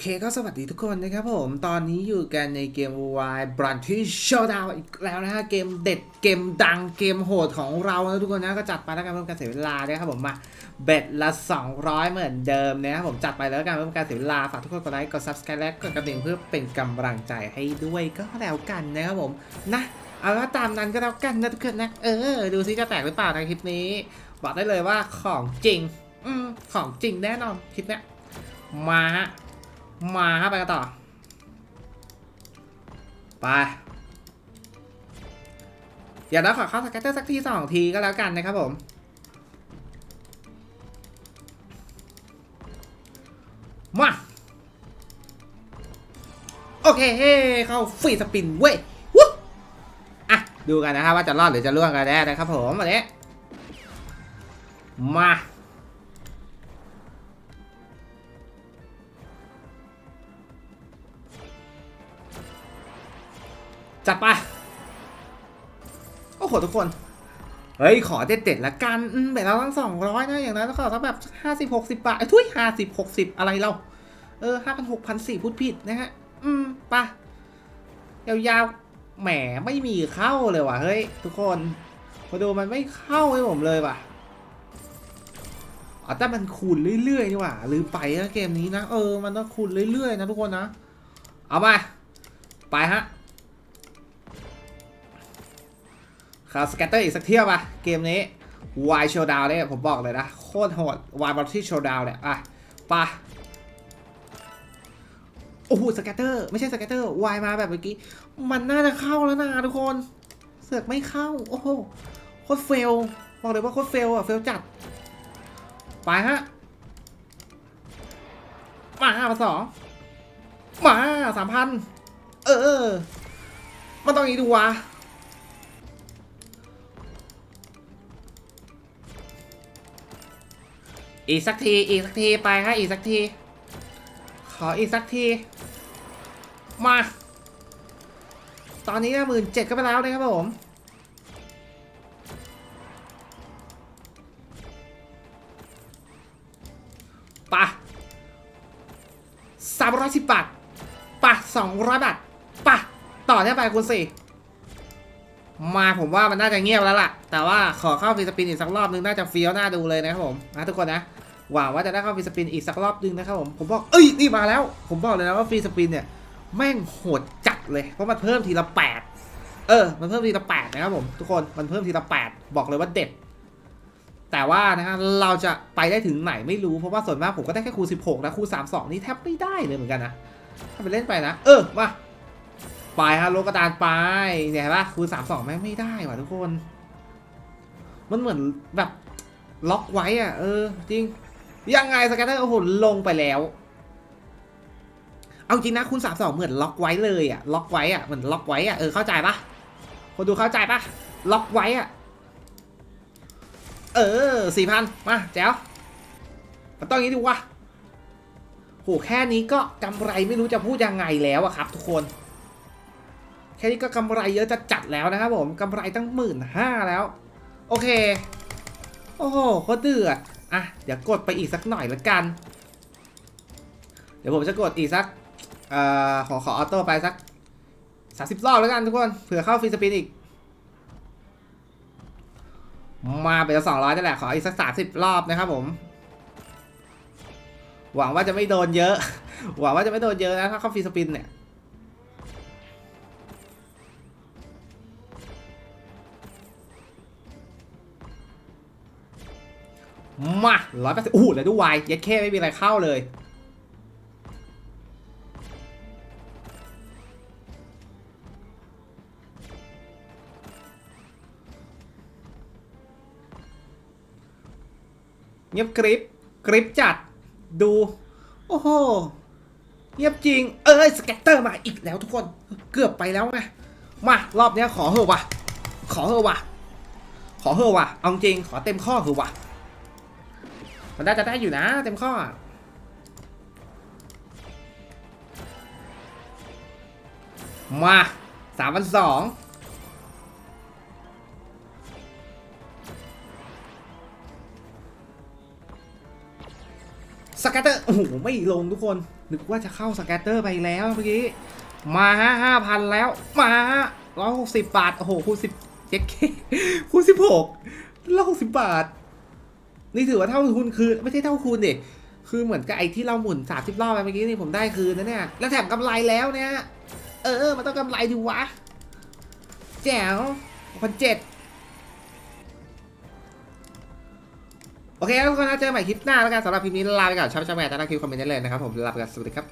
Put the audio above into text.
เคก็สวัสดีทุกคนนะครับผมตอนนี้อยู่กันในเกม Y b r u n c h Showdown อีกแล้วนะฮะเกมเด็ดเกมดังเกมโหดของเรานะทุกคนนะก็จัดไปแล้วกันเพื่อการเสียเวลานะครับผมมาเบ็ดละ 200 เหมือนเดิมนะครับผมจัดไปแล้วกันเพื่อการเสียเวลาฝากทุกคนกดไลค์กด Subscribe และกดกระดิ่งเพื่อเป็นกำลังใจให้ด้วยก็แล้วกันนะครับผมนะเอาว่าตามนั้นก็แล้วกันนะทุกคนนะเออดูซิจะแตกหรือเปล่าในคลิปนี้ บอกได้เลยว่าของจริงอืของจริงแน่นอนคลิปเนี้ยมาฮะ มาครับไปกันต่อ ไปอย่าน้อยขอเข้าสแกตเตอร์สักทีสองทีก็แล้วกันนะครับผมมาโอเคเข้าฟรีสปินเว้ยวู้อะดูกันนะครับว่าจะรอดหรือจะล่วงกันแน่นะครับผมวันนี้มา จัดไปโอ้โหทุกคน เฮ้ย ขอเด็ดๆละกันแบบเราทั้งสองร้อยนะ อย่างนั้นก็ขอสักแบบห้าสิบหกสิบบาทเอ้ยทุยห้าสิบหกสิบอะไรเรา เออห้าพันหกพันสี่พูดผิดนะฮะ อืมปะยาวๆ แหมไม่มีเข้าเลยว่ะ เฮ้ย ทุกคนมาดูมันไม่เข้าให้ผมเลยว่ะอ๋อแต่มันคูณเรื่อยๆนี่หว่าลืมไปนะเกมนี้นะ เออ มันต้องคูณเรื่อยๆนะทุกคนนะ เอามา ไปฮะ ข่าวสแกตเตอร์อีกสักเที่ยวป่ะเกมนี้ Y Showdown เนี่ยผมบอกเลยนะ โคตรโหด Y b a t t l e Showdown เนี่ยอะปะโอ้โหสแกตเตอร์ไม่ใช่สแกตเตอร์ Y มาแบบเมื่อกี้ มันน่าจะเข้าแล้วนะทุกคน เสือกไม่เข้า โอ้โหโคตรเฟลบอกเลยว่าโคตรเฟลอะเฟลจัด ไปฮะมามาสองมาสามพันเออ มันต้องอย่างนี้ดูวะ อีกสักที อีกสักทีไปฮะอีกสักที ขออีกสักที มา ตอนนี้หมื่นเจ็ดก็ไปแล้วนะครับผมปะสามร้อยสิบบาทปะสองร้อยบาทปะต่อเนี่ยไปคุณสี่ มาผมว่ามันน่าจะเงียบแล้วล่ะ แต่ว่าขอเข้าฟีสปินอีกสักรอบนึงน่าจะเฟี้ยวน่าดูเลยนะครับผมนะทุกคนนะหวังว่าจะได้เข้าฟีสปินอีกสักรอบนึงนะครับผมผมบอกเอ้ยนี่มาแล้ว ผมบอกเลยนะว่าฟีสปินเนี่ยแม่งโหดจัดเลย เพราะมันเพิ่มทีละแปดเออ มันเพิ่มทีละแปดนะครับผมทุกคนมันเพิ่มทีละแปดบอกเลยว่าเด็ดแต่ว่านะฮะเราจะไปได้ถึงไหนไม่รู้เพราะว่าส่วนมากผมก็ได้แค่คูณ16นะคูณ32นี่แทบไม่ได้เลยเหมือนกันนะถ้าไปเล่นไปนะ เออมา ไปฮะโลกระดานไปเนี่ยเห็นปะคูณ32แม่งไม่ได้ว่ะทุกคน มันเหมือนแบบล็อกไว้อะ เออ จริง ยังไงสแกนเตอร์โอ้โหลงไปแล้ว เอาจริงนะคูณ32เหมือนล็อกไว้เลยอะ ล็อกไว้อะเหมือนล็อกไว้อะเออเข้าใจปะคนดูเข้าใจปะล็อกไว้อะ เออสี่พันมาแจ๋วมันต้องอย่างนี้ดูวะโหแค่นี้ก็กำไรไม่รู้จะพูดยังไงแล้วอะครับ ทุกคน แค่นี้ก็กำไรเยอะจะจัดแล้วนะครับผมกำไรตั้งหมื่นห้าแล้ว โอเค โอ้โหโคตรเดือดอะเดี๋ยวกดไปอีกสักหน่อยละกัน เดี๋ยวผมจะกดอีกสักเอ่อขอขอออโต้ไปสักสามสิบรอบแล้วกันทุกคนเผื่อเข้าฟรีสปินอีก มาเป็นสองร้อยนั่แหละขออีกสักสามสิบรอบนะครับผม หวังว่าจะไม่โดนเยอะ หวังว่าจะไม่โดนเยอะนะถ้าเข้าฟรีสปินเนี่ย มาร้อยแปดสิบอู้แล้วดูวายยัดแค่ไม่มีอะไรเข้าเลย เงียบกริบกริบจัดดู โอ้โห เงียบจริง เอ้ยสแกตเตอร์มาอีกแล้วทุกคน เกือบไปแล้วไง มา รอบนี้ขอเหอะวะ ขอเหอะวะ ขอเหอะวะ เอาจริง ขอเต็มข้อเหอะวะ มันได้จะได้อยู่นะ เต็มข้อมาสามพันสองสแกตเตอร์ โอ้โห ไม่ลงทุกคน นึกว่าจะเข้าสแกตเตอร์ไปแล้วเมื่อกี้ มาฮะห้าพันแล้ว มาร้อยหกสิบบาท โอ้โหคูณสิบเจ็ดเคคูณสิบหกร้อยหกสิบบาท นี่ถือว่าเท่าทุนคืนไม่ใช่เท่าคูณดิคือเหมือนกับไอ้ที่เราหมุนสามสิบรอบไปเมื่อกี้นี่ผมได้คืนนะเนี่ยแล้วแถมกำไรแล้วเนี่ยเออมันต้องกำไรดิวะแจ๋วพันเจ็ดโอเคครับทุกคนนะเจอกันใหม่คลิปหน้าแล้วกันสำหรับคลิปนี้ลาไปก่อนชอบชอบแม่ตามคลิปคอมเมนต์ได้เลยนะครับผมลาไปก่อนสวัสดีครับ